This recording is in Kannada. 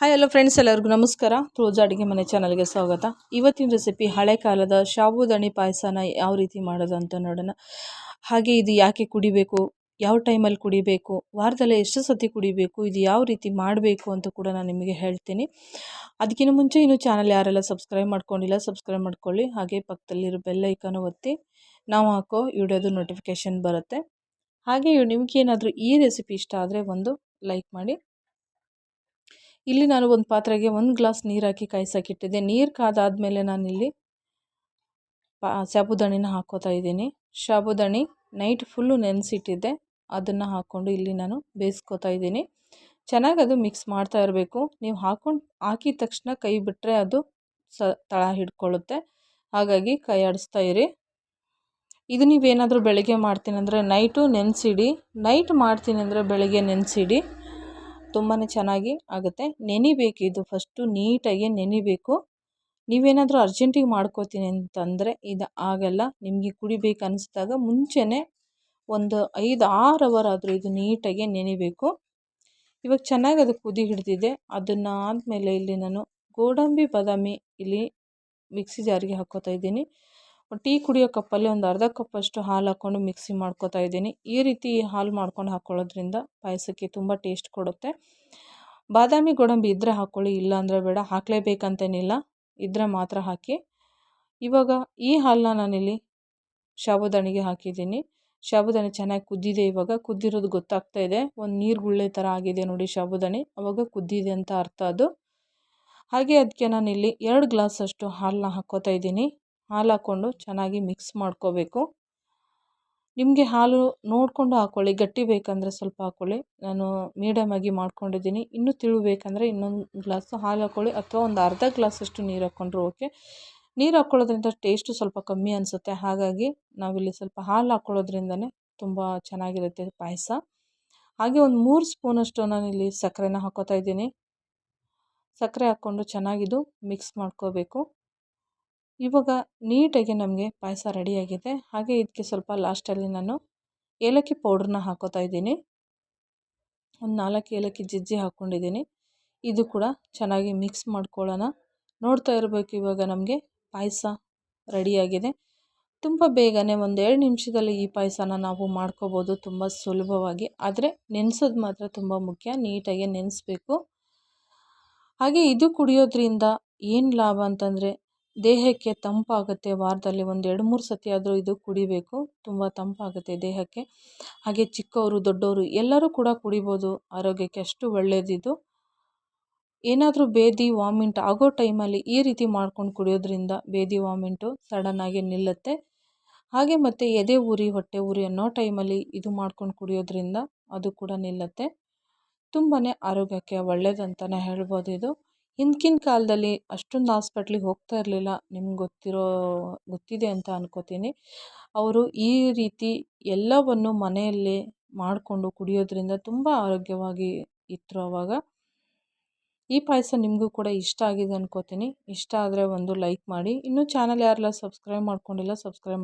ಹಾಯ್ ಹಲೋ ಫ್ರೆಂಡ್ಸ್ ಎಲ್ಲರಿಗೂ ನಮಸ್ಕಾರ. ರೋಜಾ ಅಡುಗೆ ಮನೆ ಚಾನಲ್ಗೆ ಸ್ವಾಗತ. ಇವತ್ತಿನ ರೆಸಿಪಿ ಹಳೆ ಕಾಲದ ಶಾಬುದಣಿ ಪಾಯಸನ ಯಾವ ರೀತಿ ಮಾಡೋದು ಅಂತ ನೋಡೋಣ. ಹಾಗೆ ಇದು ಯಾಕೆ ಕುಡಿಬೇಕು, ಯಾವ ಟೈಮಲ್ಲಿ ಕುಡಿಬೇಕು, ವಾರದಲ್ಲಿ ಎಷ್ಟು ಸತಿ ಕುಡಿಬೇಕು, ಇದು ಯಾವ ರೀತಿ ಮಾಡಬೇಕು ಅಂತ ಕೂಡ ನಾನು ನಿಮಗೆ ಹೇಳ್ತೀನಿ. ಅದಕ್ಕಿಂತ ಮುಂಚೆ ಇನ್ನು ಚಾನಲ್ ಯಾರೆಲ್ಲ ಸಬ್ಸ್ಕ್ರೈಬ್ ಮಾಡ್ಕೊಂಡಿಲ್ಲ ಸಬ್ಸ್ಕ್ರೈಬ್ ಮಾಡ್ಕೊಳ್ಳಿ. ಹಾಗೆ ಪಕ್ಕದಲ್ಲಿರೋ ಬೆಲ್ಲೈಕನ್ನು ಒತ್ತಿ, ನಾವು ಹಾಕೋ ವಿಡಿಯೋದು ನೋಟಿಫಿಕೇಷನ್ ಬರುತ್ತೆ. ಹಾಗೆ ನಿಮಗೇನಾದರೂ ಈ ರೆಸಿಪಿ ಇಷ್ಟ ಆದರೆ ಒಂದು ಲೈಕ್ ಮಾಡಿ. ಇಲ್ಲಿ ನಾನು ಒಂದು ಪಾತ್ರೆಗೆ ಒಂದು ಗ್ಲಾಸ್ ನೀರು ಹಾಕಿ ಕಾಯಿಸೋಕ್ಕಿಟ್ಟಿದ್ದೆ ನೀರು ಕಾದಾದಮೇಲೆ ನಾನಿಲ್ಲಿ ಪಾ ಸಾಬುದಾಣಿನ ಹಾಕೋತಾ ಇದ್ದೀನಿ. ಸಾಬುದಾಣಿ ನೈಟ್ ಫುಲ್ಲು ನೆನೆಸಿಟ್ಟಿದ್ದೆ. ಅದನ್ನು ಹಾಕ್ಕೊಂಡು ಇಲ್ಲಿ ನಾನು ಬೇಯಿಸ್ಕೋತಾ ಇದ್ದೀನಿ. ಚೆನ್ನಾಗಿ ಅದು ಮಿಕ್ಸ್ ಮಾಡ್ತಾ ಇರಬೇಕು. ನೀವು ಹಾಕೊಂಡು, ಹಾಕಿದ ತಕ್ಷಣ ಕೈ ಬಿಟ್ಟರೆ ಅದು ಸ, ತಳ ಹಿಡ್ಕೊಳ್ಳುತ್ತೆ. ಹಾಗಾಗಿ ಕೈ ಆಡಿಸ್ತಾ ಇರಿ. ಇದು ನೀವೇನಾದರೂ ಬೆಳಗ್ಗೆ ಮಾಡ್ತೀನಿ ಅಂದರೆ ನೈಟು ನೆನೆಸಿಡಿ. ನೈಟ್ ಮಾಡ್ತೀನಿ ಅಂದರೆ ಬೆಳಗ್ಗೆ ನೆನೆಸಿಡಿ. ತುಂಬಾ ಚೆನ್ನಾಗಿ ಆಗುತ್ತೆ. ನೆನಿಬೇಕು ಇದು ಫಸ್ಟು ನೀಟಾಗಿ ನೆನಿಬೇಕು ನೀವೇನಾದರೂ ಅರ್ಜೆಂಟಿಗೆ ಮಾಡ್ಕೋತೀನಿ ಅಂತಂದರೆ ಇದು ಆಗಲ್ಲ. ನಿಮಗೆ ಕುಡಿಬೇಕು ಅನಿಸಿದಾಗ ಮುಂಚೆನೇ ಒಂದು ಐದು ಆರು ಅವರ್ ಆದರೂ ಇದು ನೀಟಾಗಿ ನೆನಿಬೇಕು ಇವಾಗ ಚೆನ್ನಾಗಿ ಅದು ಕುದಿ ಹಿಡಿದಿದೆ. ಅದನ್ನು ಆದಮೇಲೆ ಇಲ್ಲಿ ನಾನು ಗೋಡಂಬಿ ಬಾದಾಮಿ ಇಲ್ಲಿ ಮಿಕ್ಸಿ ಜಾರಿಗೆ ಹಾಕ್ಕೋತಾ ಇದ್ದೀನಿ. ಟೀ ಕುಡಿಯೋ ಕಪ್ಪಲ್ಲಿ ಒಂದು ಅರ್ಧ ಕಪ್ಪಷ್ಟು ಹಾಲು ಹಾಕ್ಕೊಂಡು ಮಿಕ್ಸಿ ಮಾಡ್ಕೋತಾ ಇದ್ದೀನಿ. ಈ ರೀತಿ ಹಾಲು ಮಾಡ್ಕೊಂಡು ಹಾಕ್ಕೊಳ್ಳೋದ್ರಿಂದ ಪಾಯಸಕ್ಕೆ ತುಂಬ ಟೇಸ್ಟ್ ಕೊಡುತ್ತೆ. ಬಾದಾಮಿ ಗೋಡಂಬಿ ಇದ್ದರೆ ಹಾಕ್ಕೊಳ್ಳಿ ಇಲ್ಲ ಅಂದರೆ ಬೇಡ. ಹಾಕಲೇಬೇಕಂತೇನಿಲ್ಲ. ಇದ್ದರೆ ಮಾತ್ರ ಹಾಕಿ. ಇವಾಗ ಈ ಹಾಲನ್ನ ನಾನಿಲ್ಲಿ ಶಾಬುದಾಣಿಗೆ ಹಾಕಿದ್ದೀನಿ. ಶಾಬುದಾಣಿ ಚೆನ್ನಾಗಿ ಕುದ್ದಿದೆ ಇವಾಗ. ಕುದ್ದಿರೋದು ಗೊತ್ತಾಗ್ತಾ ಇದೆ. ಒಂದು ನೀರು ಗುಳ್ಳೆ ಥರ ಆಗಿದೆ ನೋಡಿ ಶಾಬುದಾಣಿ. ಅವಾಗ ಕುದ್ದಿದೆ ಅಂತ ಅರ್ಥ ಅದು. ಹಾಗೆ ಅದಕ್ಕೆ ನಾನಿಲ್ಲಿ ಎರಡು ಗ್ಲಾಸಷ್ಟು ಹಾಲನ್ನ ಹಾಕ್ಕೋತಾ ಇದ್ದೀನಿ. ಹಾಲು ಹಾಕ್ಕೊಂಡು ಚೆನ್ನಾಗಿ ಮಿಕ್ಸ್ ಮಾಡ್ಕೋಬೇಕು. ನಿಮಗೆ ಹಾಲು ನೋಡಿಕೊಂಡು ಹಾಕ್ಕೊಳ್ಳಿ ಗಟ್ಟಿ ಬೇಕಂದರೆ ಸ್ವಲ್ಪ ಹಾಕ್ಕೊಳ್ಳಿ ನಾನು ಮೀಡಿಯಮಾಗಿ ಮಾಡ್ಕೊಂಡಿದ್ದೀನಿ. ಇನ್ನೂ ತಿಳು ಬೇಕಂದರೆ ಇನ್ನೊಂದು ಗ್ಲಾಸು ಹಾಲು ಹಾಕ್ಕೊಳ್ಳಿ ಅಥವಾ ಒಂದು ಅರ್ಧ ಗ್ಲಾಸಷ್ಟು ನೀರು ಹಾಕ್ಕೊಂಡ್ರು ಓಕೆ. ನೀರು ಹಾಕ್ಕೊಳ್ಳೋದ್ರಿಂದ ಟೇಸ್ಟು ಸ್ವಲ್ಪ ಕಮ್ಮಿ ಅನಿಸುತ್ತೆ. ಹಾಗಾಗಿ ನಾವಿಲ್ಲಿ ಸ್ವಲ್ಪ ಹಾಲು ಹಾಕ್ಕೊಳ್ಳೋದ್ರಿಂದನೇ ತುಂಬ ಚೆನ್ನಾಗಿರುತ್ತೆ ಪಾಯಸ. ಹಾಗೆ ಒಂದು ಮೂರು ಸ್ಪೂನಷ್ಟು ನಾನಿಲ್ಲಿ ಸಕ್ಕರೆನ ಹಾಕೋತಾ ಇದ್ದೀನಿ. ಸಕ್ಕರೆ ಹಾಕ್ಕೊಂಡು ಚೆನ್ನಾಗಿದು ಮಿಕ್ಸ್ ಮಾಡ್ಕೋಬೇಕು. ಇವಾಗ ನೀಟಾಗಿ ನಮಗೆ ಪಾಯಸ ರೆಡಿಯಾಗಿದೆ ಹಾಗೆ ಇದಕ್ಕೆ ಸ್ವಲ್ಪ ಲಾಸ್ಟಲ್ಲಿ ನಾನು ಏಲಕ್ಕಿ ಪೌಡ್ರನ್ನ ಹಾಕೋತಾ ಇದ್ದೀನಿ. ಒಂದು ನಾಲ್ಕು ಏಲಕ್ಕಿ ಜಜ್ಜಿ ಹಾಕ್ಕೊಂಡಿದ್ದೀನಿ ಇದು ಕೂಡ ಚೆನ್ನಾಗಿ ಮಿಕ್ಸ್ ಮಾಡ್ಕೊಳ್ಳೋಣ. ನೋಡ್ತಾ ಇರಬೇಕು ಇವಾಗ ನಮಗೆ ಪಾಯಸ ರೆಡಿಯಾಗಿದೆ ತುಂಬ ಬೇಗನೆ ಒಂದು ಎರಡು ನಿಮಿಷದಲ್ಲಿ ಈ ಪಾಯಸನ ನಾವು ಮಾಡ್ಕೋಬೋದು ತುಂಬ ಸುಲಭವಾಗಿ. ಆದರೆ ನೆನೆಸೋದು ಮಾತ್ರ ತುಂಬ ಮುಖ್ಯ, ನೀಟಾಗಿ ನೆನೆಸ್ಬೇಕು. ಹಾಗೆ ಇದು ಕುಡಿಯೋದ್ರಿಂದ ಏನು ಲಾಭ ಅಂತಂದರೆ ದೇಹಕ್ಕೆ ತಂಪಾಗುತ್ತೆ, ವಾರದಲ್ಲಿ ಒಂದು ಎರಡು ಮೂರು ಸತಿ ಆದರೂ ಇದು ಕುಡಿಬೇಕು. ತುಂಬ ತಂಪಾಗುತ್ತೆ ದೇಹಕ್ಕೆ. ಹಾಗೆ ಚಿಕ್ಕವರು, ದೊಡ್ಡವರು ಎಲ್ಲರೂ ಕೂಡ ಕುಡಿಬೋದು. ಆರೋಗ್ಯಕ್ಕೆ ಅಷ್ಟು ಒಳ್ಳೆಯದಿದು ಏನಾದರೂ ಬೇದಿ, ವಾಮಿಂಟ್ ಆಗೋ ಟೈಮಲ್ಲಿ ಈ ರೀತಿ ಮಾಡ್ಕೊಂಡು ಕುಡಿಯೋದ್ರಿಂದ ಬೇದಿ, ವಾಮಿಂಟು ಸಡನ್ನಾಗಿ ನಿಲ್ಲುತ್ತೆ. ಹಾಗೆ ಮತ್ತು ಎದೆ ಉರಿ ಹೊಟ್ಟೆ ಉರಿ ಅನ್ನೋ ಟೈಮಲ್ಲಿ ಇದು ಮಾಡ್ಕೊಂಡು ಕುಡಿಯೋದ್ರಿಂದ ಅದು ಕೂಡ ನಿಲ್ಲುತ್ತೆ. ತುಂಬಾ ಆರೋಗ್ಯಕ್ಕೆ ಒಳ್ಳೆಯದಂತಲೇ ಹೇಳ್ಬೋದು ಇದು. ಹಿಂದ್ಕಿನ ಕಾಲದಲ್ಲಿ ಅಷ್ಟೊಂದು ಹಾಸ್ಪಿಟ್ಲಿಗೆ ಹೋಗ್ತಾ ಇರಲಿಲ್ಲ. ನಿಮ್ಗೆ ಗೊತ್ತಿರೋ, ಗೊತ್ತಿದೆ ಅಂತ ಅನ್ಕೋತೀನಿ. ಅವರು ಈ ರೀತಿ ಎಲ್ಲವನ್ನು ಮನೆಯಲ್ಲೇ ಮಾಡಿಕೊಂಡು ಕುಡಿಯೋದ್ರಿಂದ ತುಂಬ ಆರೋಗ್ಯವಾಗಿ ಇತ್ತು ಅವಾಗ. ಈ ಪಾಯಸ ನಿಮಗೂ ಕೂಡ ಇಷ್ಟ ಆಗಿದೆ ಅನ್ಕೋತೀನಿ. ಇಷ್ಟ ಆದರೆ ಒಂದು ಲೈಕ್ ಮಾಡಿ. ಇನ್ನೂ ಚಾನಲ್ ಯಾರಲ್ಲ ಸಬ್ಸ್ಕ್ರೈಬ್ ಮಾಡ್ಕೊಂಡಿಲ್ಲ, ಸಬ್ಸ್ಕ್ರೈಬ್